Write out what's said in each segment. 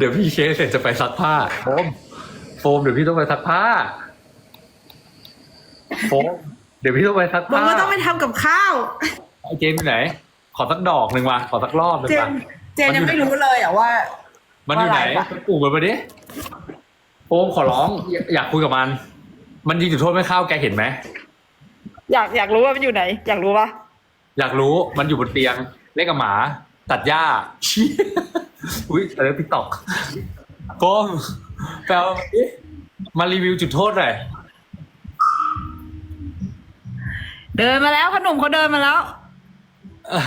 เดี๋ยวพี่เช็คเสร็จจะไปซักผ้า โฟม โฟมเดี๋ยวพี่ต้องไปซักผ้า โฟม เดี๋ยวพี่ต้องไปซักบอกผ้าว่าต้องไปทำกับข้าว ไอเจมส์อยู่ไหน ขอสักดอกหนึ่งมาขอสักรอบหนึ่งเจมานเจนยังไม่รู้เลยอะว่า มันอยู่ไหนว่าอะไรไปปลูกมันมาดิโฟมขอร้องอยากอยากคุยกับมัน มันยิงจุดโทษไม่เข้าแกเห็นไหม อยากอยากรู้ว่ามันอยู่ไหน อยากรู้ปะอยากรู้มันอยู่บนเตียง เล่นกับหมา ตัดหญ้าชี้ อุ้ยอะไรติ๊กตอกโฟมแปลว่ามารีวิวจุดโทษหน่อยเดินมาแล้วขนมเขาเดินมาแล้วเอ่อ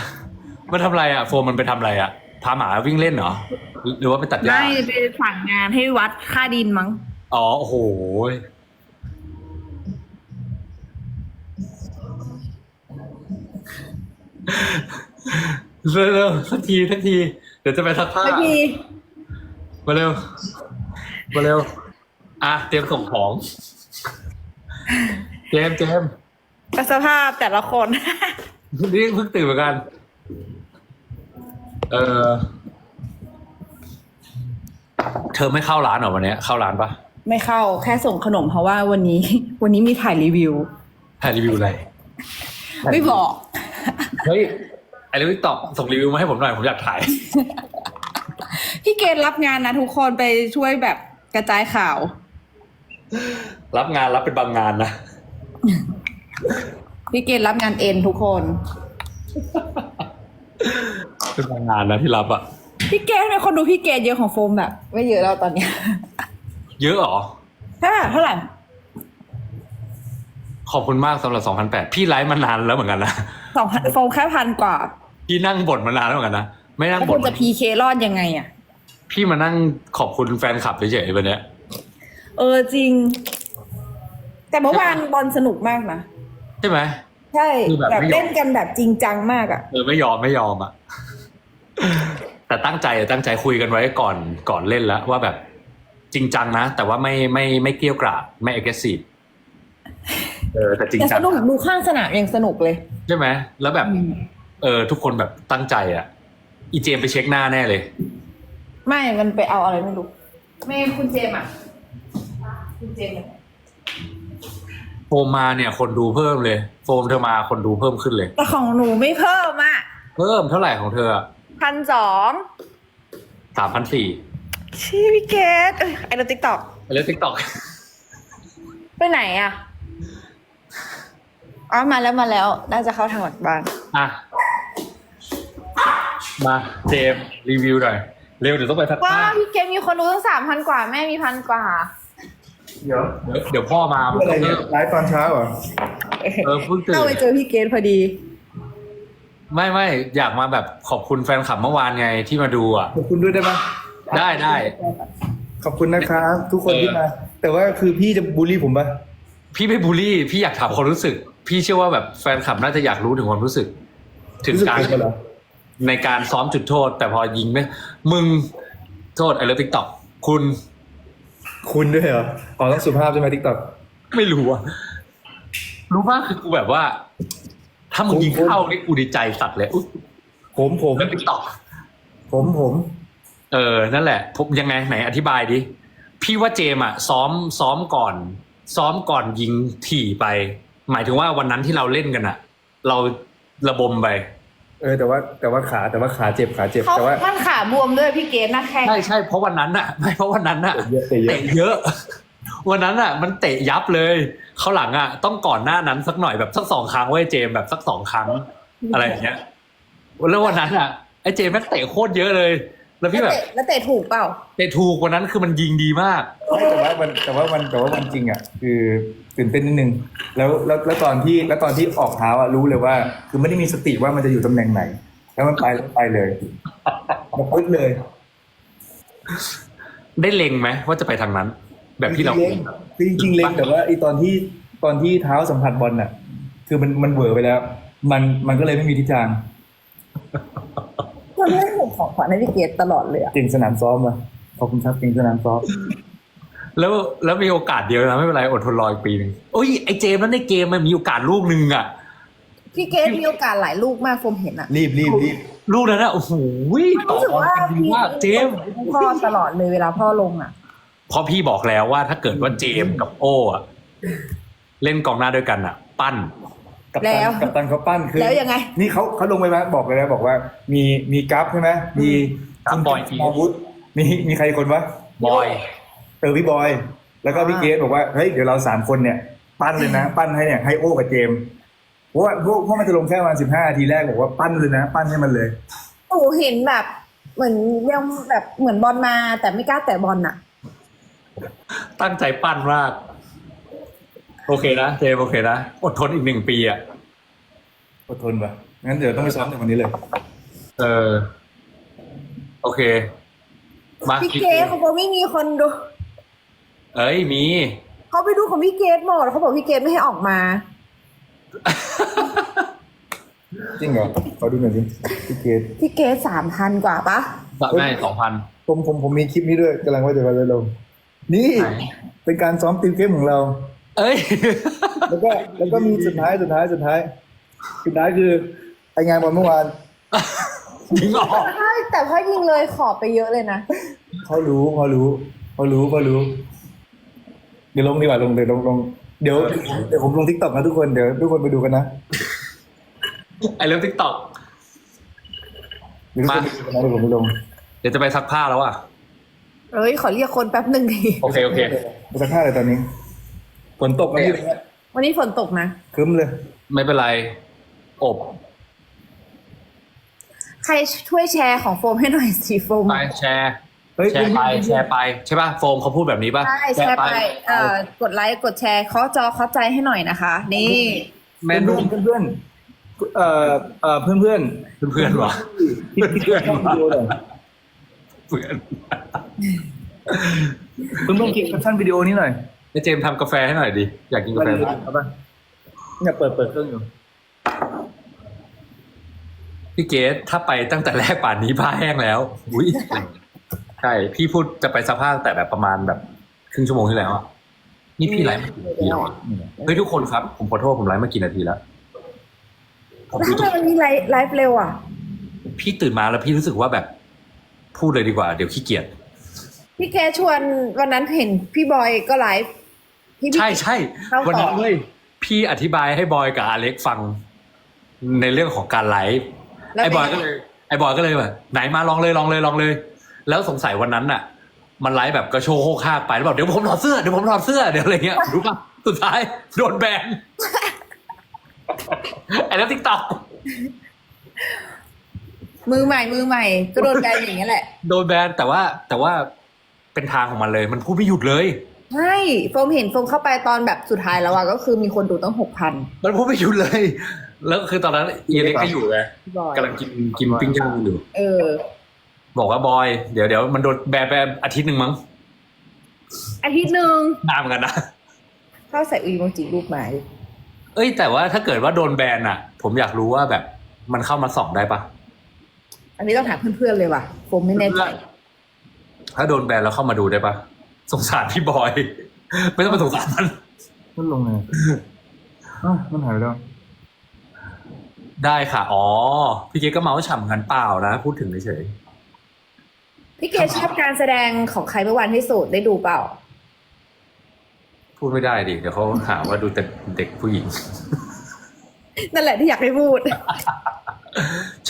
มันทำอะไรอะ โฟมมันไปทำอะไรอะ พาหมาวิ่งเล่นเหรอ หรือว่าไปตัดหญ้าไม่ไปสั่งงานให้วัดค่าดินมั้ง อ๋อ โอ้โหเร็วๆสักทีสักที เดี๋ยวจะไปซักผ้าเมื่อกี้มาเร็ว มาเร็ว อะ เตรียมส่งของ เจมส์เจมส์สภาพแต่ละคน นี่เพิ่งตื่นเหมือนกัน เออ เธอไม่เข้าร้านเหรอวันเนี้ย เข้าร้านปะไม่เข้าแค่ส่งขนมเพราะว่าวันนี้ วันนี้มีถ่ายรีวิว ถ่ายรีวิวอะไร ไม่บอก เฮ้ย ไอ้รีวิวตอบส่งรีวิวมาให้ผมหน่อย ผมอยากถ่าย พี่เกณฑ์รับงานนะทุกคนไปช่วยแบบกระจายข่าว รับงานรับเป็นบางงานนะ พี่เกณฑ์รับงานเอ็นทุกคน เป็นบางงานนะที่รับอะ พี่เกณฑ์เป็นคนดูพี่เกณฑ์เยอะของโฟมแบบ ไม่เยอะแล้วตอนเนี้ยเยอะเหรอเท่าไหร่เท่าไหร่ ขอบคุณมากสำหรับ2008พี่ไลฟ์มานานแล้วเหมือนกันนะ สองพันโฟมแค่พันกว่า พี่นั่งบ่นมานานแล้วเหมือนกันนะไม่นั่งแล้วบ่คุนณจะพีเครอดยังไงอะ พี่มานั่งขอบคุณแฟนคลับเฉยๆวันเนี้ย เออจริง แต่เมื่อวานบอลสนุกมากนะ ใช่ไหม ใช่คือแบบแบบไม่ยอม เล่นกันแบบจริงจังมากอะ เออไม่ยอมไม่ยอมอะ แต่ตั้งใจตั้งใจคุยกันไว้ก่อนก่อนเล่นแล้ว ว่าแบบจริงจังนะ แต่ว่าไม่ไม่ไม่เกรี้ยวกราดไม่ aggressive เออแต่จริงแต่จัสงนุกดูข้างสนามยังสนุกเลย ใช่ไหมแล้วแบบ เออทุกคนแบบตั้งใจอะ อีเจมไปเช็คหน้าแน่เลย ไม่มันไปเอาอะไรไม่รู้ไม่คุณเจมส์อะ คุณเจมส์อะโฟมมาเนี่ย คนดูเพิ่มเลย โฟมเธอมาคนดูเพิ่มขึ้นเลย แต่ของหนูไม่เพิ่มอะเพิ่มเท่าไหร่ของเธอพันสองสามพันสี่ชี่พี่เกดเอ้ยไอ้เราติ๊กต็อกแล้วทิกตอกไปไหนอะอ๋อมาแล้วมาแล้ว น่าจะเข้าทางหลังบ้าน อะ มาเจมส์รีวิวหน่อย เร็วเดี๋ยวต้องไปทักว้าทาวยพี่เกดมีคนดูตั้งสามพันกว่าแม่มีพันกว่า เดี๋ยวเดี๋ยวเดี๋ยวพ่อมาเมื่อไหรเนี่ยไลฟ์ตอนเช้าเหรอเออเพิ่งตื่นเข้าไปเจอพี่เกดพอดี ไม่ไม่อยากมาแบบขอบคุณแฟนคลับเมื่อวานไงที่มาดูอะ ขอบคุณด้วยได้ไหมได้ได้ ขอบคุณนะครับทุกคนเออที่มา แต่ว่าคือพี่จะบูลลี่ผมปะพี่ไม่บูลลี่พี่อยากถามความรู้สึก พี่เชื่อว่าแบบแฟนคลับน่าจะอยากรู้ถึงความรู้สึก ถึงรู้สึกการ ผิดเหรอ ในการซ้อมจุดโทษ แต่พอยิงไม่มึงโทษไอ้เลิฟติ๊กต็อกคุณ คุณด้วยเหรออ๋อต้องสุภาพใช่ไหมทิกตอก ไม่รู้อะรู้มากคือกูแบบว่า ถ้ามึงยิงเข้านี่กูดีใจสัตว์เลยอุ๊ยผมผม เลิฟติ๊กต็อก ผมผม เออ นั่นแหละผมยังไงไหนอธิบายดิ พี่ว่าเจมส์อะซ้อมซ้อมก่อน ซ้อมก่อนยิงถี่ไป หมายถึงว่าวันนั้นที่เราเล่นกันอะเราระบมไป เออแต่ว่าแต่ว่าขาแต่ว่าขาเจ็บขาเจ็บเขาแต่ว่ามันขาบวมด้วยพี่เกดหน้าแข้งใช่ใช่เพราะวันนั้นอะไม่เพราะวันนั้นอะเยอะแต่เยอะเตะเยอะ วันนั้นอะมันเตะยับเลยเขาวหลังอะต้องก่อนหน้านั้นสักหน่อยแบบสักสองครั้งไว้ยเจมส์แบบสักสองครั้ง อะไรอย่างเงี้ยแล้ววันนั้นอะไอ้เจมส์แม่งเตะโคตรเยอะเลย แล้วพี่แล้วแบบเตะแล้วเตะถูกเปล่า เตะถูกวันนั้นคือมันยิงดีมาก ไม่แต่ว่ามันแต่ว่ามันแต่ว่ามันจริงอะคือตื่นเต้นนิดนึงแล้วแล้วแล้วตอนที่แล้วตอนที่ออกเท้าอะรู้เลยว่า คือไม่ได้มีสติว่ามันจะอยู่ตำแหน่งไหน แล้วมันไปแล้วไปเลยมันปึ๊ดเลย ได้เล็งไหมว่าจะไปทางนั้น แบบที่เราจงๆเล็งคือจริงๆเล็งแต่ว่าไอตอนที่ตอนที่เท้าสัมผัสบอลน่ะ คือมันมันเหวอไปแล้ว มันมันก็เลยไม่มีทิศทาง มันไม่ผมของขวัญให้พี่เกดตลอดเลยอะเก่งสนามซ้อมอะขอบคุณครับเก่งสนามซ้อมแล้วแล้วมีโอกาสเดียวนะไม่เป็นไรอดทนรออีกปีหนึ่งโอ้ยไอเจมส์นั้นในเกมมันมีโอกาสลูกหนึ่งอะพี่เกดมีโอกาสหลายลูกมากโฟมเห็นอะรีบรีบรีบลูกนั้นอะโอ้โหต่อรู้สึกบอลว่ากันดีมากเจมส์ พ่อตลอดเลยเวลาพ่อลงอะเพราะพี่บอกแล้วว่าถ้าเกิดว่าเจมส์กับโอ้อะเล่นกองหน้าด้วยกันอะปั้น กับแล้ตันวกับตันเขาปั้นคือแล้วยังไง นี่เขาเขาลงไปไหมบอกเลยนะบอกว่า มีมีกัฟใช่ไหมมีกัฟบอยคุณมาวุฒมีมีใครคนวะบอย เออพี่บอย แล้วก็พี่เกสบอกว่าเฮ้ยเดี๋ยวเราสามคนเนี่ย ปั้นเลยนะ ปั้นให้เนี่ยให้โอ้กับเจมส์เพราะว่าพวกพวกมันจะลงแค่ประมาณสิบห้านาทีแรกบอกว่าปั้นเลยนะ ปั้นให้มันเลยโอ้เห็นแบบ เหมือนยังแบบเหมือนบอลมาแต่ไม่กล้าแตะบอลอะ ตั้งใจปั้นมาก โอเคนะเจมส์โอเคนะอดทนอีกหนึ่งปีอะอดทนปะงั้นเดี๋ยวต้องไปซ้อมในวันนี้เลย เออ โอเค มาพี่เกดเขาบอกไม่มีคนดู เอ้ยมี เขาไปดูของพี่เกดหมดเขาบอกพี่เกดไม่ให้ออกมา จริงเหรอขอดูหน่อยสิพี่เกสพี่เกดสามพันกว่าปะไม่สองพันผมผมผมมีคลิปนี้ด้วยกำลังว่าจะไปลง นี่ไหนเป็นการซ้อมติวเกมของเรา เอ้ย แล้วก็แล้วก็มีสุดท้ายสุดท้ายสุดท้ายสุดท้ายคือไองานบอลเมื่อวานจริงเหรอใช่แต่พ่อยิงเลยขอบไปเยอะเลยนะ เขารู้เขารู้เขารู้เขารู้ เดี๋ยวลงดีกว่าลงเดี๋ยวลงลงเดี๋ยวเดี๋ยวผมลงทิกตอกนะทุกคนเดี๋ยวทุกคนไปดูกันนะไอเลิฟทิกตอกเดี๋ยวทุกคนไปดูกันนะเดี๋ยวผมไปลงเดี๋ยวจะไปซักผ้าแล้วอะ เอ้ย ขอเรียกคนแป๊บหนึ่งดิ โอเค โอเคไปสักท่าเลยตอนนี้ ฝนตกนะพี่วันนี้ฝนตกนะครึ้มเลย ไม่เป็นไร อบ ใครช่วยแชร์ของโฟมให้หน่อยสิโฟมไปแชร์เฮ้ยแชร์ไปแชร์ไปใช่ป่ะโฟมเขาพูดแบบนี้ป่ะใช่แชร์ไปเอ่อกดไลค์กดแชร์เคาะจอเคาะใจให้หน่อยนะคะ นี่ แม่เพื่นุ่อนมเพื่อนเอ่อเอ่อเพื่อนเพื่อนเพื่อนๆวะที่ที่ช่วยทำวิดีโอหน่อยเพื่อนเพื่อนเพื่อนเขียนแคปชั่นวิดีโอนี้หน่อย ไอเจมส์ทำกาแฟให้หน่อยดิ อยากกินกาแฟเอาป่ะเนี่ยเปิดเปิดเครื่องอยู่ พี่เกสถ้าไปตั้งแต่แรกป่านนี้ผ้าแห้งแล้ว อุ้ยใช่ พี่พูดจะไปซักผ้าตั้งแต่แบบประมาณแบบครึ่งชั่วโมงที่แล้วอะนี่พี่ไลฟ์มากี่นาทีแล้วอะเฮ้ยทุกคนครับ ผมขอโทษผมไลฟ์มากี่นาทีแล้วผมแล้วรู้ทำไมสึกวันนี้ไลฟ์ไลฟ์เร็วอะ พี่ตื่นมาแล้วพี่รู้สึกว่าแบบ พูดเลยดีกว่า เดี๋ยวขี้เกียจ พี่แกชวนวันนั้นเห็นพี่บอยก็ไลฟ์ พี่พี่ใช่ใช่เข้าต่อ วันนั้นเลยพี่อธิบายให้บอยกับอเล็กฟังในเรื่องของการไลฟ์แล้วไอ้บอยเป็นก็เลยไอ้บอยก็เลยแบบไหนมาลองเลยลองเลยลองเลย แล้วสงสัยวันนั้นน่ะ มันไลฟ์แบบกระโชว์โคกคากไปแล้วบอกเดี๋ยวผมถอดเสื้อเดี๋ยวผมถอดเสื้อเดี๋ยวอะไรเงี้ยรู้ป่ะสุดท้ายโดนแบนไอ้แล้วทิกตอกมือใหม่มือใหม่ ก็โดนแบนอย่างนี้ยแหละ โดนแบนแต่ว่าแต่ว่าเป็นทางของมันเลย มันพูดไม่หยุดเลย ใช่โฟมเห็นโฟมเข้าไปตอนแบบสุดท้ายแล้วอะก็คือมีคนดูตั้งหกพันมันพูดไม่หยุดเลย แล้วคือตอนนั้นเอเล็กก็อยู่ไงพี่บอยกำลังกินกินปิ้งย่างอยู่ เออ บอกว่าบอย เดี๋ยวเดี๋ยวมันโดนแบนไปอาทิตย์หนึ่งมั้งอาทิตย์หนึ่งนานเหมือนกันนะ เข้าใส่อีโมจิรูปหมายเอ้ย แต่ว่าถ้าเกิดว่าโดนแบนอะผมอยากรู้ว่าแบบมันเข้ามาส่องได้ปะอันนี้ต้องถามเพื่อนๆเลยว่ะโฟมไม่แน่ใจถ้าโดนแบนแล้วเข้ามาดูได้ปะ สงสารพี่บอย ไม่ต้องไปสงสารมันมันลงไงอ้าวมันหายไปแล้วได้ค่ะ อ๋อ พี่เก๊ก็เมาส์ฉ่ำกันเปล่านะ พูดถึงเฉยพี่เกดชอบการแสดงของใครเมื่อวานที่สุดได้ดูเปล่าๆพูดไม่ได้ดิ เดี๋ยวเขาหาว่าดูแต่เด็กผู้หญิง นั่นแหละที่อยากให้พูด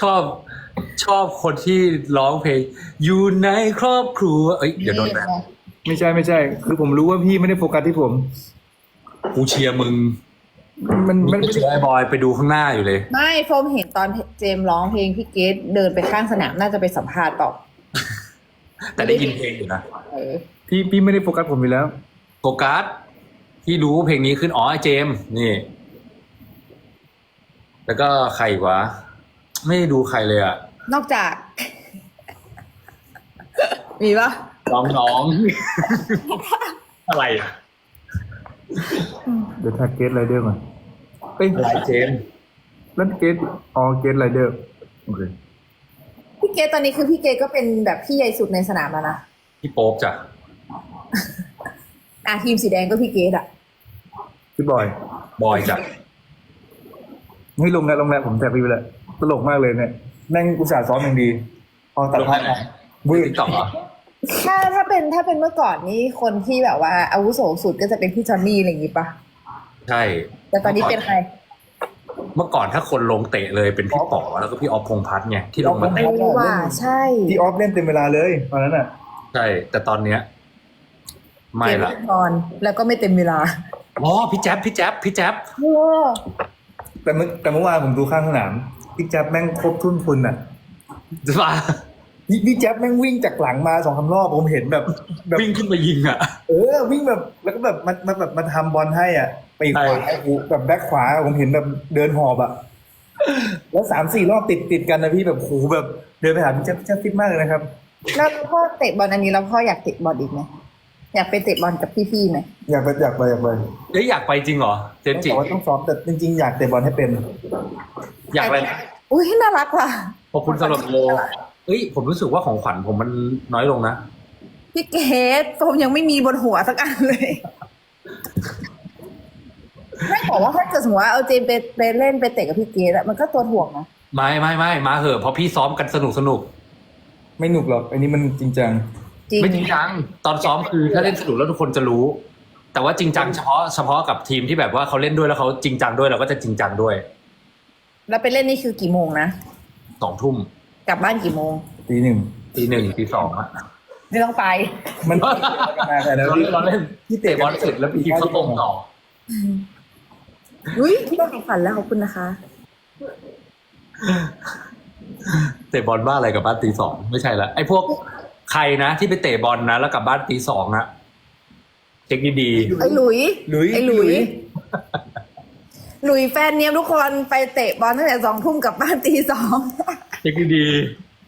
ชอบชอบคนที่ร้องเพลง อยู่ในครอบครัว เอ้ย เดี๋ยวโดนแบน ไม่ใช่ไม่ใช่ คือผมรู้ว่าพี่ไม่ได้โฟกัสที่ผม กูเชียร์มึงมันมันไม่ไม่เชีได้ยร์ไอ้บอยไปดูข้างหน้าอยู่เลย ไม่โฟมเห็นตอนเจมส์ร้องเพลงพี่เกดเดินไปข้างสนามน่าจะไปสัมภาษณ์เปล่าแต่ได้ยินเพลงอยู่นะเออพี่พี่ไม่ได้โฟกัสผมอยู่แล้ว โฟกัสที่รู้เพลงนี้ขึ้นอ๋อไอ้เจมส์นี่ แล้วก็ใครอีกวะ ไม่ได้ดูใครเลยอะนอกจาก มีปะ น้องน้องๆ อะไรอะเดี๋ยวทักเกตไรเดอร์มาเอ้ยอะไรเจมส์แล้วเกตอ๋อเกตไรเดอร์โอเคพี่เกดตอนนี้คือพี่เกดก็เป็นแบบพี่ใหญ่สุดในสนามแล้วนะพี่โป๊ปจ้ะอะทีมสีแดงก็พี่เกดอะพี่บอย บอยจ้ะให้ลงแล้วลงแล้วผมแท็กพี่ไปแล้วตลกมากเลยเนี่ยแม่งอุตส่าห์ซ้อมอย่างดีพอตัดภาพออกวืด ติ๊กต็อกเหรอ ถ้าถ้าเป็นถ้าเป็นเมื่อก่อนนี่คนที่แบบว่าอาวุโสสุดก็จะเป็นพี่จอนนี่อะไรอย่างงี้ปะใช่แต่ตอนนี้เป็นใคร เมื่อก่อนถ้าคนลงเตะเลยเป็นพี่ป๋อแล้วก็พี่ออฟพงษ์พัฒน์ไงที่ลงมาเตะเออว่าใช่ที่ออฟเล่นเต็มเวลาเลยตอนนั้นอะใช่แต่ตอนเนี้ย ไม่ละเกนอนแล้วก็ไม่เต็มเวลาอ๋อพี่แจ๊บพี่แจ๊บพี่แจ๊บโอ้แต่เมื่อแต่เมื่อวานผมดูข้างสนามพี่แจ๊บแม่งครบทุนทุนอะจะมา พี่พี่แจ๊บแม่งวิ่งจากหลังมาสองสามรอบผมเห็นแบบแบบ วิ่งขึ้นไปยิงอะ เออ วิ่งแบบแล้วก็แบบมันมันแบบมันทำบอลให้อะไปขวาใช่โอ้โหแบบแบ็คขวาผมเห็นแบบเดินหอบอะแล้วสามสี่รอบติดติดกันนะพี่แบบโหแบบเดินไปหาพี่แจ๊บพี่แจ๊บฟิตมากเลยนะครับ แล้วพ่อเตะบอลอันนี้แล้วพ่ออยากเตะบอลอีกไหมอยากไปเตะบอลกับพี่ๆไหมอยากไปอยากไปอยากไปเอ้ยอยากไปจริงเหรอ เจมส์จิ แต่ว่าต้องซ้อมแต่จริงๆอยากเตะบอลให้เป็น อยากอะไรอุ้ยน่ารักว่ะ ขอบคุณสำหรับโล เอ้ยผมรู้สึกว่าของขวัญผมมันน้อยลงนะพี่เกดโฟมยังไม่มีบนหัวสักอันเลย ไม่บอกว่าถ้าเกิดสมมติว่าเอาเจมไปไปเล่นไปเตะกับพี่เกดอะมันก็ตัวถ่วงนะไม่ไม่ไม่มาเหอะเพราะพี่ซ้อมกันสนุกสนุกไม่หนุกหรอก อันนี้มันจริงจัง จริงไม่จริงจังตอนซ้อมคือถ้าเล่นสนุกแล้วทุกคนจะรู้ แต่ว่าจริงจังเฉพาะเฉพาะกับทีมที่แบบว่าเขาเล่นด้วยแล้วเขาจริงจังด้วยเราก็จะจริงจังด้วย แล้วไปเล่นนี่คือกี่โมงนะสองทุ่ม กลับบ้านกี่โมงตีหนึ่งตีหนึ่งตีสองอะไม่ต้องไปมันมาแต่แล้วเราเล่นเราเล่นที่เตะบอลเสร็จแล้วไปกินข้าวต้มต่ออุ้ยพี่ต้องของขวัญแล้วขอบคุณนะคะ เตะบอลบ้าอะไรกับบ้านตีสองไม่ใช่ละไอ้พวกใครนะที่ไปเตะบอลนะแล้วกลับบ้านตีสองนะเช็คดีไอ้หลุยหลุยไอ้หลุย หลุยแฟนเนี้ยทุกคนไปเตะบอลตั้งแต่สองทุ่มกลับบ้านตีสองๆ เช็คดี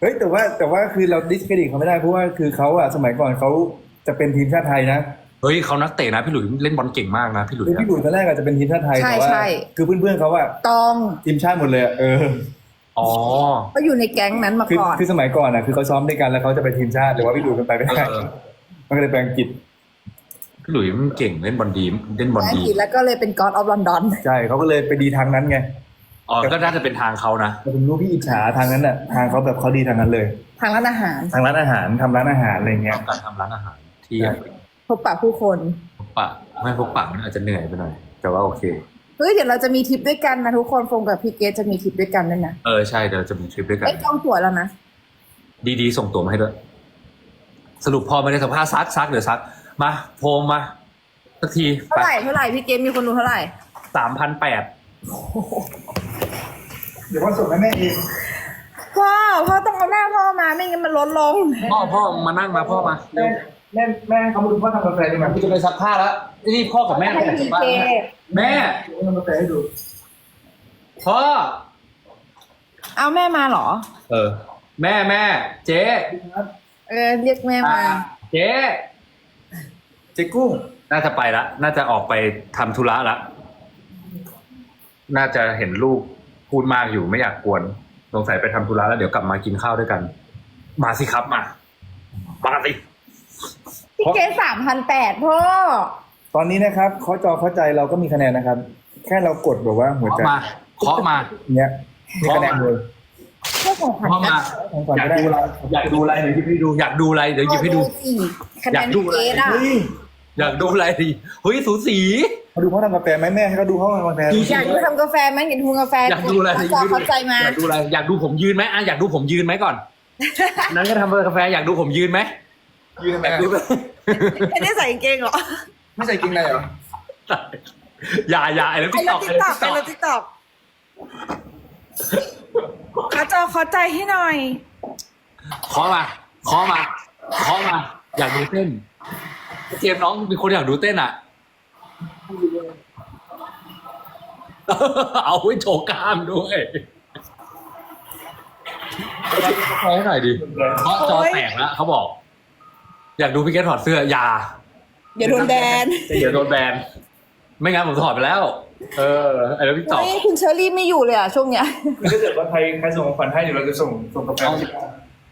เฮ้ยแต่ว่าแต่ว่าคือเราดิสเครดิตเขาไม่ได้เพราะว่าคือเขาอะสมัยก่อนเขาจะเป็นทีมชาติไทยนะๆเฮ้ยเขานักเตะนะพี่หลุยเล่นบอลเก่งมากนะพี่หลุยคืออะพี่หลุยตอนแรกอาจจะเป็นทีมชาติไทยใช่แต่ว่าใช่ คือเพื่อนๆเขาอะตองทีมชาติหมดเลยอะเอออ๋อก็อยู่ในแก๊งนั้นมาคือก่อน คือสมัยก่อนอะคือเขาซ้อมด้วยกันแล้วเขาจะไปทีมชาติแต่ว่าพี่หลุยมันไปไม่ได้เออมันก็เลยไปอังกฤษพี่หลุยมันเก่งเล่นบอลดีเล่นบอลอังดี กฤษแล้วก็เลยเป็น God of London ใช่เขาก็เลยไปดีทางนั้นไง อ๋อก็น่าจะเป็นทางเขานะแต่ผมรู้พี่อิจฉาทางนั้นอะทางเขาแบบเขาดีทางนั้นเลย ทางร้านอาหาร ทางร้านอาหารทำร้านอาหารอะไรเงี้ยการทำร้านอาหารที่ใช่พบปะผู้คนพบปะไม่พบปะมันอาจจะเหนื่อยไปหน่อย แต่ว่าโอเคเฮ้ยเดี๋ยวเราจะมีทริปด้วยกันนะทุกคนฟงกับพี่เกดจะมีทริปด้วยกันด้วยนะเออใช่เดี๋ยวจะมีทริปด้วยกันไอ้ยจองตั๋วแล้วนะดีๆส่งตัวมาให้ด้วยสรุปพอไม่ได้สัมภาษณ์ซักซักเดี๋ยวซัก มาโพมมาสักทีเท่าไหร่เท่าไหร่พี่เกดมีคนดูเท่าไหร่สามพันแปด เดี๋ยวว่าส่งให้แม่เองพ่อพ่อต้องเอาหน้าพ่อมาไม่งั้นมันลดลง พ่อพ่อมานั่งมาพ่อมาแม่แม่แม่เขามาดูพ่อทำกาแฟดีไหมกูจะไปซักผ้าแล้วนี่พ่อกับแม่ไปไหนจากบ้านเนี่ยแม่ทำกาแฟให้ดูพ่อ เอาแม่มาเหรอ เออ แม่แม่ เจ๊เออเรียกแม่มาเจ๊เจ๊กุ้ง น่าจะไปละ น่าจะออกไปทำธุระละ น่าจะเห็นลูก พูดมากอยู่ไม่อยากกวนสงสัยไปทำธุระแล้วเดี๋ยวกลับมากินข้าวด้วยกัน มาสิครับมามาสิพี่เกดสามพันแปดพ่อ ตอนนี้นะครับเขาจอเข้าใจเราก็มีคะแนนนะครับ แค่เรากดแบบว่าหัวเคาะใจมาเคาะมาเนี้ยมีคะแนนเลยเพื่อของขวัญเคาะมาของขวัญอยากก็ได้ดูอะไรอยากดูอะไรเดี๋ยวหยิบให้ดูอยากดูอะไรเดี๋ยวหยิบให้ดูสิคะแนอยานกดูพี่อะไรเกดอะเฮ้ยอยากดูอะไรดิเฮ้ยสูสี เขาดูเขาทำกาแฟไหมแม่ให้เขาดูเขาทำกาแฟดูอยากดูทำกาแฟไหมอยากดูกาแฟอยากดูอะไรจอเข้าใจมาอยากดูอะไรอยากดูผมยืนไหมอะอยากดูผมยืนไหมก่อน นั้นก็ทำกาแฟอยากดูผมยืนไหมยืนทำไมอยากอะดูไหมไม่ได้ใส่กางเกงเหรอไม่ใส่กินอะไรเหรออย่าอย่าไอ้เรื่องไอ้ติ๊กรต็ถอกติ๊กต็อกไอ้รถติ๊กต็อกขอจอขอใจให้หน่อย ขอมา ขอมา ขอมา อยากดูเต้น เจมส์น้องมีคนอยากดูเต้นอะ เอาไว้โชว์กล้ามด้วยขอให้หน่อยดิเพราะจอแตกแล้วเขาบอก อยากดูพี่เกตถอดเสื้ออย่าเดี๋ยวโดนแบนเดี๋ยวโดนแบน ไม่งั้นผมถอดไปแล้ว เออไอ้เรื่องพี่ตอบเฮ้ยคุณเชอรี่ไม่อยู่เลยอะช่วงเนี้ยคือถ้าเกิดว่าใครใครส่งของขวัญให้เดี๋ยวเราจะส่งส่งกาแฟให้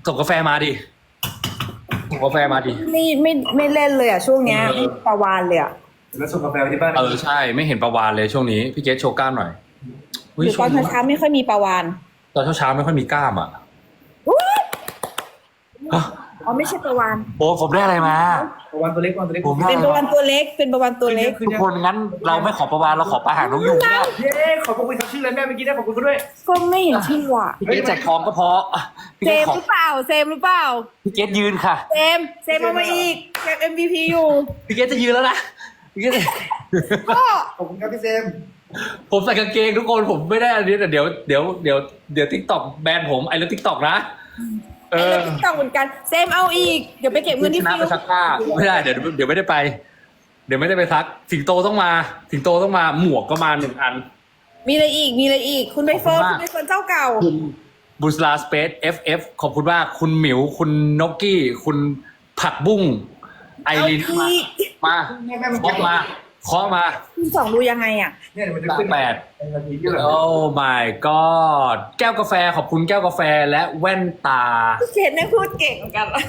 ส่งกาแฟมาดิส่งกาแฟมาดิไม่ไม่ไม่เล่นเลยอะช่วงเนี้ยไม่ประวานเลยอะ เดี๋ยวเราส่งกาแฟไปที่บ้านเออใช่ไม่เห็นประวานเลยช่วงนี้พี่เกตโชว์กล้ามหน่อยหรือตอนช่วงนี้เช้าๆไม่ค่อยมีประวานตอนเช้าๆไม่ค่อยมีกล้ามอะฮะอ๋อไม่ใช่ประวานโอ้ผมได้อะไรมาประวันตัวเล็กประวันตัวเล็กผมได้เป็นประวานตัวเล็กเป็นประวานตัวเล็กทุกคนงั้นเราไม่ขอประวานเราขอปลาหางนกยูงเนี่ยเย้ขอบคุณครับชื่ออะไรแม่เมื่อกี้ได้ขอบคุณเขาด้วยก็ไม่เห็นชื่อว่ะพี่เกดแจกทองก็พออะพี่เซเกดมขอหรือเปล่าเซมหรือเปล่าพี่เกดยืนค่ะเซมเซมเอามาอีกเก็บ MVP อยู่พี่เกดจะยืนแล้วนะพี่เกดก็ขอบคุณครับพี่เซมผมใส่กางเกงทุกคนผมไม่ได้อันนี้แต่เดี๋ยวเดี๋ยวเดี๋ยวเดี๋ยวทิกตอกแบนผมไอ้เรื่องทิกตอกนะเอไอ้อเรื่องติ๊กต็อกเหมือนกันเซมเอาอีกเดี๋ยวไปเก็บเงินที่ชนะฟิไปวซักผ้าไม่ได้เดี๋ยวเดี๋ยวไม่ได้ไป เดี๋ยวไม่ได้ไปซักสิงโตต้องมา สิงโตต้องมาหมวกก็มาหนึ่งอัน มีอะไรอีกมีอะไรอีก คุณใบเฟิร์นขอบคุณมากคุณใบเฟิร์นเจ้าเก่าคุณบุสลาสเปซ FF ขอบคุณมากคุณหมิวคุณนกกี้ คุณผักบุ้ง ไอเอารินมาอีก มาแม่แม่มันเคาะมาเคาะมาคุณสองดูยังไงอะ เนี่ยมันจะขึ้นแปดเป็นนาทีที่แบบโอ้ my god แก้วกาแฟขอบคุณแก้วกาแฟและแว่นตาเขียนได้พูดเก่งเหมือนกันละ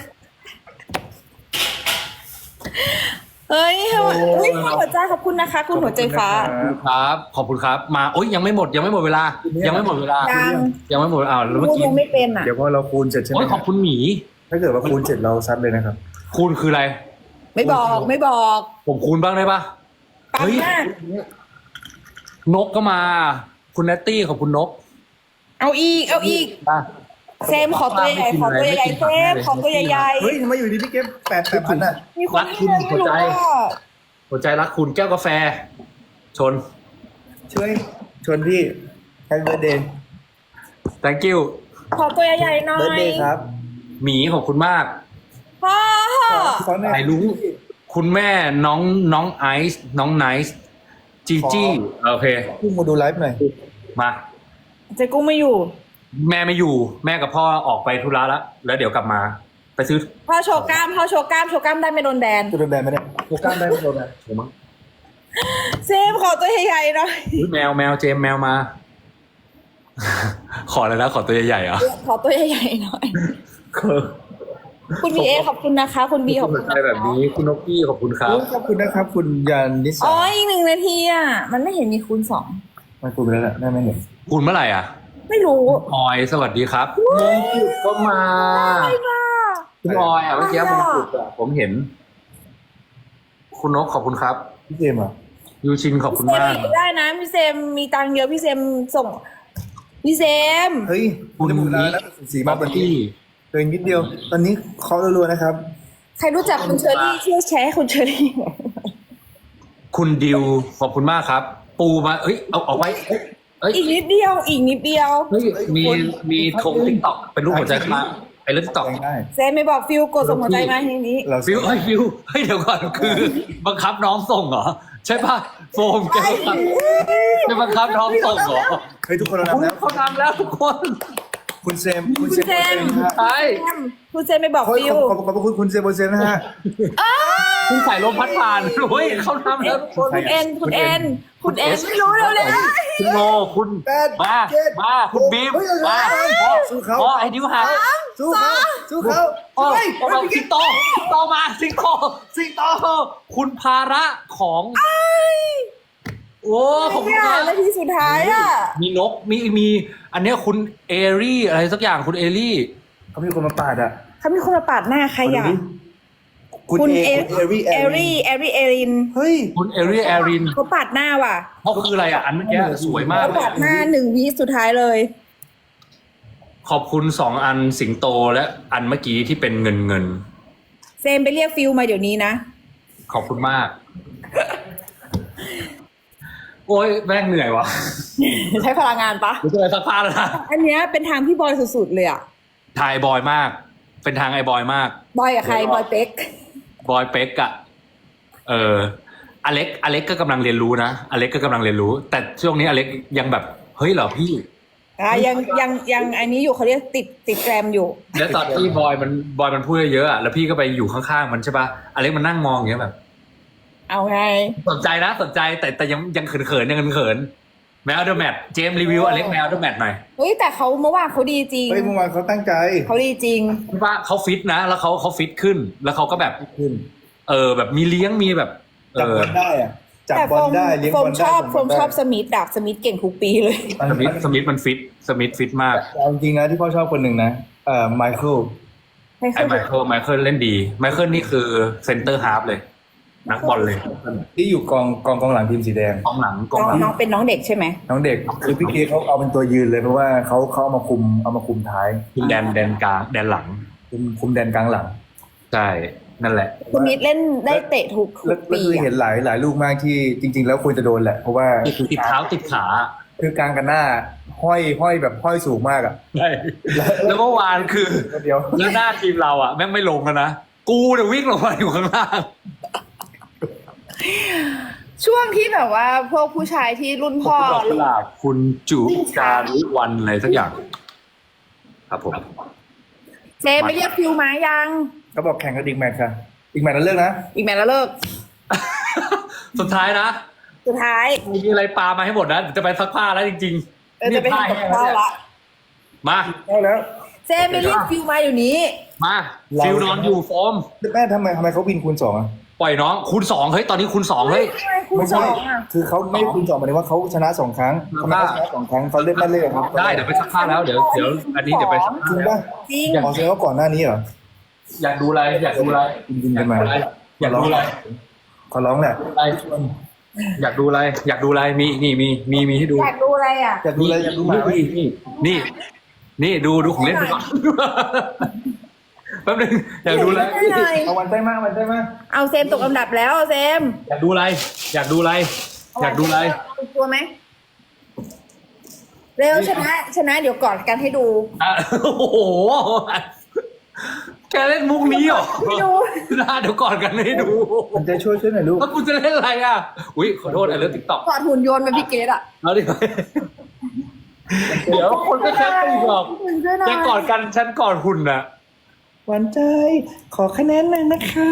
เฮ้ยทำไมเฮ้ยคุณหัวใจขอบคุณนะคะ คุณหัวใจฟ้าขอบคุณครับ ขอบคุณครับ มาโอ้ยยังไม่หมดยังไม่หมดเวลา ยังไม่หมดเวลา ยังยังไม่หมดอ้าวแล้วเมื่อพูดกี้ยังไม่เป็นอะ เดี๋ยวพอเราคูณเสร็จใช่ไหมโอ้ยขอบคุณหมี ถ้าเกิดว่าคูณเสร็จเราซัดเลยนะครับ คูณคืออะไร ไม่บอกไม่บอกผมคูณบ้างได้ปะปังเฮ้ยมากนกก็มา คุณแนตตี้ขอบคุณนกเอาอีก เอาอีกมาเซมขอตัวใหญ่ๆขอตัวใหญ่ๆเซมขอตัวใหญ่เฮ้ยทำไมอยู่ดีพี่เก็บแปดแปดพันอะๆมีคนที่ไม่รู้ว่าหัวใจรักคุณแก้วกาแฟ ชน ช่วยชวนพี่แฮปปี้เบิร์ดเดย์ thank you ขอตัวใหญ่ๆหน่อเบิร์ดยเดย์ครับ หมีขอบคุณมากพ่อ ขอหน่อยสายลุงคุณแม่น้องน้องไอซ์น้องไนซ์จีจี้โอเคพุ่งมาดูไลฟ์หน่อยมาเจ๊กุ้งไม่อยู่ แม่ไม่อยู่ แม่กับพ่อออกไปธุระแล้วแล้วเดี๋ยวกลับมา ไปซื้อพ่อโชว์กล้ามพ่อโชว์กล้ามโชว์กล้ามได้ไม่โดนแบนจะเป็นแบรนด์ไหมเนี่ยโปรแกรมได้ไม่โดนนะถูกมั้งเซมขอตัวใหญ่ๆหน่อยอุ๊ยแมวแมวเจมส์แมวมา ขออะไรนะขอตัวใหญ่ๆเหรอขอตัวใหญ่ๆหน่อย คุณบีเอขอบคุณนะคะ คุณบีขอบคุคุณณอะไรแบบนี้ คุณนกกี้ขอบคุณครับ ขอบคุณนะครับ คุณยันนิสอ๋าออีกหนึ่งนาทีอะ มันไม่เห็นมีคูณสองมันคูณไปแล้วแหละแม่ไม่เห็นคุณเมื่อไหร่อะ ไม่รู้ออยสวัสดีครับมงกุฎก็มาคุณออยอะเมื่อกี้มงกุฎอะผมเห็น คุณนกขอบคุณครับพี่เจมส์อะยูชินขอบคุณพี่เซมากมได้นะพี่เซมมีตังค์เยอะพี่เซมส่ง พี่เซมเฮ้ยคุณจะหมดเวลาแล้วสีบ๊มาอบตอนนี้ บี้เดินนิดเดียว ตอนนี้เคาะรัวๆนะครับ ใครรู้จักคุณเชอรี่ช่วยแชร์ให้คุณเชอรี่หน่อยคุณดิวขอบคุณมากครับ ปูมาเอ้ยเอาเอาไว้เอ้ยเอ้ยอีกนิดเดียว อีกนิดเดียว เฮ้ยมีมีธงติ๊กต็อกเป็นรูปหัวใจขึ้นมาไอ้เรื่องติ๊กต็อกได้ เซมไม่บอกฟิวกดส่งหัวใจมาทีนี้ เราฟิวเฮ้ยฟิวเฮ้ยเดี๋ยวก่อนคือ บังคับน้องส่งเหรอ ใช่ปะโฟมแกบังคับจะบังคับน้องส่งเหรอเฮ้ยทุกคนเราคุณทำแล้ว เขาทำแล้วทุกคน คุณเซมคุณคุณเซมเซมนะฮะใช่เซมคุณเซมไม่บอกขอบฟิวขอบขอบคุณคุณเซมโบเซมนะฮะ คุณใส่ลมพัดผ่านเฮ้ยเขาทำแล้วทุกคนคุณเอ็นคุณเอ็นคุณเอ็นไม่รู้เร็วเลยคุณโมคุณแปดมาเจ็ดมาคุณบีมเฮ้ยมาเฮ้ยพ่อสู้เขา พ่อไอ้ดิวหักสู้เขาสู้เขาโอ้เฮ้ยเอาสิงโตสิงโตมาสิงโตสิงโตคุณภาระของ โอ้ขอบคุณเนี่ยครับ นาทีสุดท้ายอะ มีนกมีมี อันเนี้ยคุณเอรี่อะไรสักอย่างคุณเอรี่เขามีคนมาปาดอะเขามีคนมาปาดหน้าใครอะคุณคุณเอเอเอรี่เอรี่เอรี่เอรินเฮ้ยคุณเอรี่แอรินเขาปาดหน้าว่ะเขาคืออะไรอะอันเมื่อกี้สวยมากเขาเลยปาอะดหน้าหนึ่งวิสุดท้ายเลย ขอบคุณสองอันสิงโตและอันเมื่อกี้ที่เป็นเงินเงินเซมไปเรียกฟิวมาเดี๋ยวนี้นะ ขอบคุณมาก โอ้ยแม่งเหนื่อยวะใช้พลังงานปะกูจะไปซักผ้าแล้วนะอันเนี้ยเป็นทางพี่บอยสุดๆเลยอะถ่ายบอยมาก เป็นทางไอ้บอยมาก บอยกับใครบอยเป๊กบอยเป็กอะเอออเล็กอเล็กก็กำลังเรียนรู้นะอเล็กก็กำลังเรียนรู้ แต่ช่วงนี้อเล็กยังแบบ เฮ้ยเหรอพี่ อะยังยังยังอันนี้อยู่เขาเรียกติดติดแกรมอยู่ แล้วตอนที่บอยมันบอยมันพูดเยอะๆอะแล้วพี่ก็ไปอยู่ข้างๆมันใช่ปะอเล็กมันนั่งมองอย่างเงี้ยแบบ เอาไง สนใจนะสนใจแต่แต่ยังยังเขินๆยังเขินๆแมวเดอะแมทเจมรีวิวอเล็กแมวเดอะแมทหน่อยเฮ้ยแต่เขาเมื่อวานเขาดีจริงเฮ้ยเมื่อวานเขาตั้งใจเขาดีจริงว่าเขาฟิตนะ แล้วเขาเขาฟิตขึ้น แล้วเขาก็แบบขึ้น เออ แบบมีเลี้ยงมีแบบเอจับอคนได้อะจับแต่บโฟอลมได้เลี้ยงโฟบอมลชได้อบส่งโฟบอลมได้ชอบสมิธดักสมิธเก่งทุกปีเลยสมิธสมิธมันฟิตสมิธฟิตมากเอาจริงนะที่พ่อชอบคนหนึ่งนะเอ่อไมเคิลให้ไอ้เขาไมเคิลไมเคิลเล่นดีไมเคิลนี่คือเซนเตอร์ฮาร์ฟเลย นักบอลเลยที่อยู่กองกองกองหลังทีมสีแดงกองหลังกองน้องหลังน้องเป็นน้องเด็กใช่ไหมน้องเด็กคือพี่เกเขาเอาเป็นตัวยืนเลยเพราะว่าเขาเขาเอามาคุมเอามาคุมท้ายคุมแดนแดนกลางแดนหลัง คุมคุมแดนกลางหลังใช่นั่นแหละสมิธเล่นได้เตะทุกทุแล้วกแล้วปีเคยเห็นอะหลายหลายลูกมากที่จริง ๆ แล้วควรจะโดนแหละเพราะว่าติดเท้าติดขา คือกลางกันหน้าห้อยห้อยแบบห้อยสูงมากอะใช่แล้วเมื่อวานคือเดียวแล้วหน้าทีมเราอะแม่งไม่ลงแล้วนะกูเนี่ยวิ่งลงมาอยู่ข้างล่าง ช่วงที่แบบว่าพวกผู้ชายที่รุ่นพ่อดอกกุหลาบคุณจุจารุวันอะไรสักอย่าง ครับผมเจไปเรียกฟิวมายังเขาบอกแข่งกันอีกแมตช์ค่ะ อีกแมตช์นั้นเลิกนะ อีกแมตช์แล้วเลิก สุดท้ายนะ สุดท้าย มีอะไรปลามาให้หมดนะเดี๋ยวจะไปซักผ้าแล้วจริงเออจะไปผ้าทำกับแห้งข้าวเนี่ยละมาได้แล้ว เจไปเรียกฟิวมาอยู่นี้ มาเราฟิลนอนอยู่โฟมแม่ทำไมทำไมเขาวินคูณสองอะ ปล่อยน้องคูณสองเฮ้ยตอนนี้คูณสองเฮ้ย ไม่คูณไม่สใช่องอะคือเขาไม่คูณสองหมายถึงว่าเขาชนะสองครั้งทำไมเขาชนะสองครั้งเขาเล่นไม่เล่นครับได้เดี๋ยวไปซักผ้าแล้วเดี๋ยวเดี๋ยวอันนี้เดี๋ยวไปซักจริงป่ะจริงขอแสดงว่าก่อนหน้านี้เหรออยากดูอะไรอยากดูอะไรจริงๆกันมาอยากดูอะไรขอร้องแหละอะไรอยากดูอะไรอยากดูอะไรมีนี่มีมีมีให้ดู อยากดูอะไรอะอยากดูอะไรอยากดูหมาไหมนี่นี่นี่นี่ดูดูของเล่นไปก่อน แป๊บนึงอยากดูอะไรไม่หน่อยเอาวันได้มากวันได้มากเอาเซมตกอันดับแล้วเซมอยากดูอะไร อยากดูอะไร อยากดูอะไรเอาตัวไหมเร็วชนะชนะเดี๋ยวกอดกันให้ดูอะโอ้โหแกเล่นมุกนี้เหรอไม่ดูน่าเดี๋ยวก่อนกันให้ดูมันจะช่วยช่วยหน่อยลูกแล้วกูจะเล่นอะไรอะอุ้ยขอโทษไอ้เรื่องติ๊กต็อกกอดหุ่นยนต์เป็นพี่เกดอะเอาดิเดี๋ยวคนก็แคปไปอีกหรอกช่วยหน่อยแกกอดกันฉันกอดหุ่นน่ะ หวานใจ ขอคะแนนหน่อยนะคะ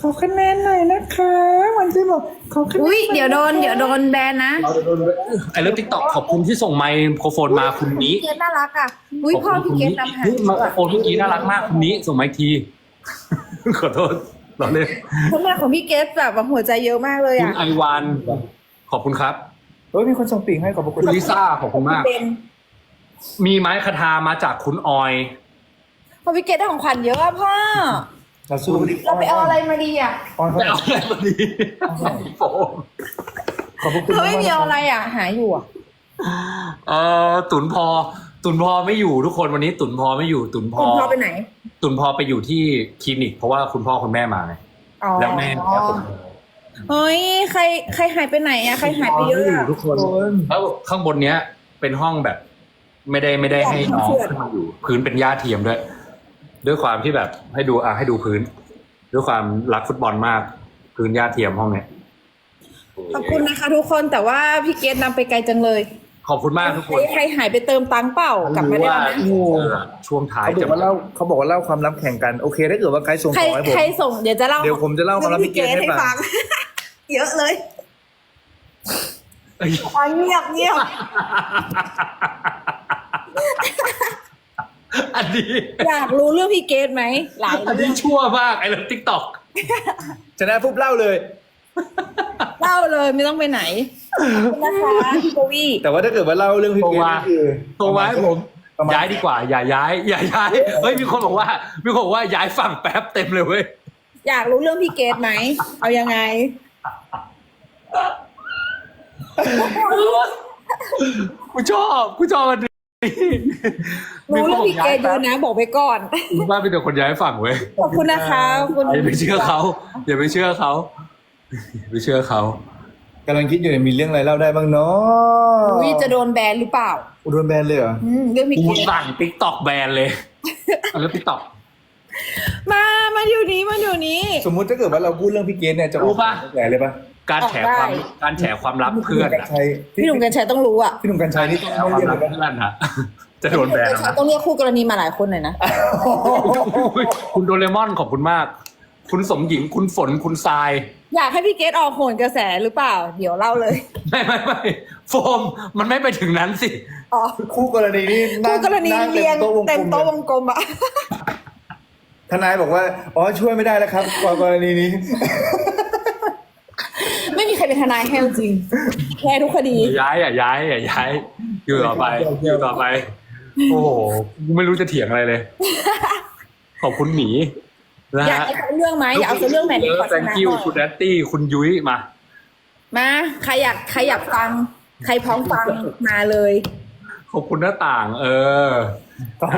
ขอคะแนนหน่อยนะคะหวานใจบอกขอคะแนนอุ้ยเดี๋ยวโดนเดี๋ยวโดนแบนนะไอ้เรื่องติ๊กต็อกขอบคุณที่ส่งไมโครโฟนมาคุณนี้พี่เกดน่ารักอะอุ้ยพ่อพี่เกดนำหาเฮ้ยไมโครโฟนเมื่อกี้น่ารักมากคุณนี้ส่งมาอีกที ขอโทษเราเล่นผลงานของพี่เกดแบบว่าหัวใจเยอะมากเลยคุณอะไอวานขอบคุณครับเฮ้ยมีคนส่งปิ่งให้ขอบพระคุคุณณลิซ่าขอบคุณมากเป็นมีไม้คาทามาจากคุณออย พอพี่เกดได้ของขวัญเยอะอะพ่อ เราสู้ดิเราไปเอาอะไรมาดีอะอ้อนเขาไปเอาอะไรมาดีโอ้โหขอบพระคุณเธอไม่มีเอาอะไรอะหาอยู่อะเออตุนพอ ตุนพอไม่อยู่ทุกคนวันนี้ ตุนพอไม่อยู่ ตุนพอ คุณพ่อไปไหนตุนพอไปอยู่ที่คลินิก เพราะว่าคุณพ่อคุณแม่มาไงอ๋อแล้วแม่แล้วผมเฮ้ยใครใครหายไปไหนอะใครหายไปเยอะไม่อยู่อะทุกคนแล้วข้างบนเนี้ย เป็นห้องแบบ ไม่ได้ไม่ได้ให้น้องขึ้นมาอยู่ พื้นเป็นหญ้าเทียมด้วย ด้วยความที่แบบให้ดูอะให้ดูพื้น ด้วยความรักฟุตบอลมาก พื้นหญ้าเทียมห้องเนี้ยขอบคุณนะคะทุกคนแต่ว่าพี่เกดนำไปไกลจังเลย ขอบคุณมากทุกใคครนใครหายไปเติมตังค์เปล่ากลับมาได้ว่าไหมเออช่วงท้ายเขาบอกว่าเล่าเขาบอกว่าเล่าความลับแข่งกันโอเคถ้าเกิดว่าไกด์ส่งใครของให้ผมใครส่งเดี๋ยวจะเล่าเดี๋ยวผมจะเล่าความลับพี่เกดให้ฟัง เยอะเลยเอ้ยอ๋อเงียบเงียบ อันนี้อยากรู้เรื่องพี่เกดไหมหลายอันเรื่นี้องชั่วมากไอ้เรื่องทิกตอกชนะปุ๊บเล่าเลย เล่าเลยไม่ต้องไปไหนขอบคุณนะคะพี่โบวี่แต่ว่าถ้าเกิดว่าเล่าเรื่องพี่เกดนี่คือตัวไว้ผม ประมาณย้ายดีกว่า อย่าย้าย อย่าย้ายเฮ้ยมีคนบอกว่ามีคนบอกว่าย้ายฝั่งแป๊บเต็มเลยเว้ยอยากรู้เรื่องพี่เกดไหมเอายังไง กูชอบกูชอบมันนี้ รู้เรื่องพี่เกดเยอะนะบอกไปก่อนมีบ้านเป็นแต่คนย้ายฝั่งเว้ยขอบคุณนะคะคุณอย่าไปเชื่อเขาอย่าไปเชื่อเขาอย่าไปเชื่อเขากำลังคิดอยู่เนี่ยมีเรื่องอะไรเล่าได้บ้างเนาะวิจะโดนแบนหรือเปล่าอุดรแบนเลยเหรออืมเรื่องพี่กูเกดสั่งติ๊กตอกแบนเลยเอาแล้วติ๊กตอกมา มาอยู่นี้มาอยู่นี้ สมมุติถ้าเกิดว่าเราพูดเรื่องพี่เกดเนี่ยจะอรู้อกปะแหนเลยปะ การแฉความออกได้การแฉความลับเพื่อนพี่หนุ่มกัญอะชัยพี่หนุ่มกัญชัยต้องรู้อะพี่หนุ่มกัญชัยนี่แฉต้องความเรียกลัเลบยปะเพื่อนอะจะโดนแบนพี่หแล้วนุ่มกัญชัยนะต้องเรียกคู่กรณีมาหลายคนหน่อยนะ คุณโดเรมอนขอบคุณมาก คุณสมหญิงคุณฝนคุณทราย อยากให้พี่เกดออกโหนกระแสหรือเปล่า เดี๋ยวเล่าเลย ไม่ไม่ไม่โฟมมันไม่ไปถึงนั้นสิอ๋อคู่กรณีนี่นั่คู่งกรณีนั่งเรียงเต็มโต๊ะวงกลมเลยเต็มโต๊ะวงกลมอะทนายบอกว่า อ๋อช่วยไม่ได้แล้วครับกรณีนี้ไม่มีใคร เป็นทนายให้จริงแค่ทุกคดีอย่าย้ายอย่าย้ายอย่าย้าย อยู่ต่อไป อยู่ต่อไป โอ้โห ไม่รู้จะเถียงอะไรเลย ขอบคุณหมีนะอยากฮะเอาสักเรื่องไหมอยากเอาสักเรื่องไหนดีกว่าแตงกิ้วคุณแดตตี้คุณยุ้ยมา มาใครอยากใครอยากฟัง ใครพร้อมฟังมาเลย ขอบคุณหน้าต่าง เออต้อง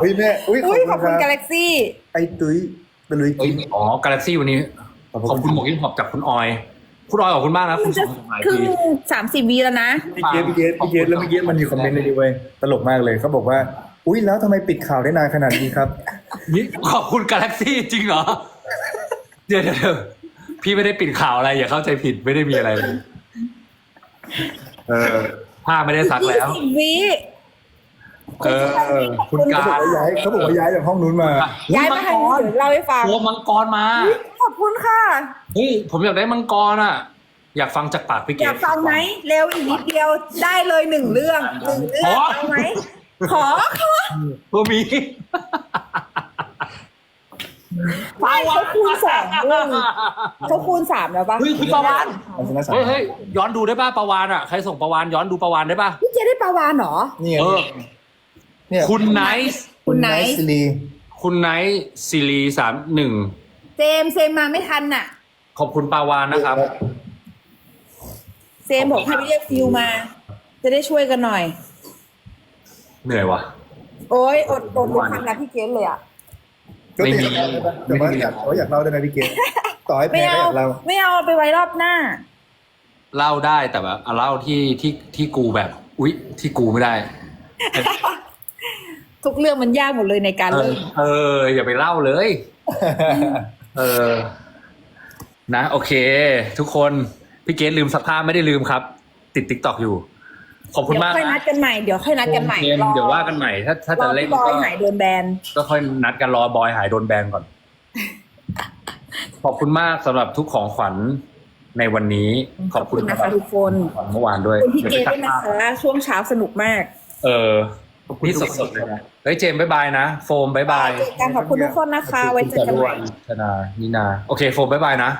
เฮ้ยแม่อุ้ยอุ้ยขอบคุณรักาแล็กซี่ ไอ้ตุ้ยตะลุยเอ้ยอ๋อกาแล็กซี่วันนี้ ขอบคุณหมวกอินพอปจากคุณออย คุณออยขอบคุณมากนะคุณส่งมาหลายครึ่งที สามสิบวีแล้วนะ พี่เกดพี่เกดพี่เกดแล้วเมื่อกี้มันมีคอมเมนต์ในนี้เว้ยตลกมากเลยเขาบอกว่า อุ้ยแล้วทำไมปิดข่าวได้นานขนาดนี้ครับ นี่ขอบคุณกาแล็กซี่จริงเหรอ เดี๋ยวเดี๋ยวเดี๋ยวพี่ไม่ได้ปิดข่าวอะไร อย่าเข้าใจผิดไม่ได้มีอะไรเลยเออผ้าไม่ได้ซักแล้ว ยี่สิบวิ เออ คุณเขากาบอกรว่าย้ายเขาบอกว่าย้ายจากห้องนู้นมา ย้ายมาทางนี้เดี๋ยวเล่าให้ฟังโอ้มังกรมาขอบคุณค่ะ เฮ้ยผมอยากได้มังกรอะ อยากฟังจากปากพี่เกอยากฟังไหมเร็วอีกนิดเดียวได้เลยหนึ่งเรื่องหนึ่งเรื่องเอาไหมขอขอตัวมีไม่เขาคูณสองเรื่องเขาคูณสามแล้วปะเฮ้ยคุณประวานเอาชนะสามเฮ้ยเฮ้ยย้อนดูได้ป่ะประวานอะใครส่งประวานย้อนดูประวานได้ป่ะพี่เจได้ปลาวานเหรอ นี่ไงเออ เนี่ยคุณไนท์คุณไนท์ซีรีคุณไนท์ซีรีสามหนึ่งเจมส์เซมมาไม่ทันน่ะ ขอบคุณปาวานนะครับ เซมบอกให้ไปเรียกฟิวมา จะได้ช่วยกันหน่อย เหนื่อยว่ะ โอ้ยอดอดดูความรักพี่เกดเลยอะก็ไม่ติมีดแต่ว่าอยากเขาอยากเล่าได้ไหมพี่เกดต่อให้ไม่แพ้ก็เอาอยากเล่าไม่เอาไปไว้รอบหน้า เล่าได้แต่แบบเอาเล่าที่ที่ที่กูแบบ อุ๊ย ที่กูไม่ได้ ทุกเรื่องมันยากหมดเลยในการเออเล่นเออ อย่าไปเล่าเลย เออ นะ โอเค ทุกคนพี่เกดลืมสักผ้าไม่ได้ลืมครับ ติดติ๊กตอกอยู่ ขอบคุณเดี๋ยวมากค่อยนัดกันใหม่เดี๋ยวค่อยนัดกันใหม่โอเคเดี๋ยวว่ากันใหม่ ถ้าถ้ารจะอเล่นพี่บอก็ยหายโดนแบนก็ค่อยนัดกันรอบอยหายโดนแบนก่อน ขอบคุณมากสำหรับทุกของขวัญในวันนี้ ขอบคุณนะคะทุกคนขวัญเมื่อวานด้วยขอบคุณพี่เกดดี๋ด้วยนะคะช่วงเช้าสนุกมาก เออ นี่สดๆเลยนะเฮ้ยเจมส์บายบายนะ โฟมบายบายเจอกันขอบคุณทุกคนนะคะ ไว้เจอกันใหม่ ชนานินา โอเค โฟมบายบายนะ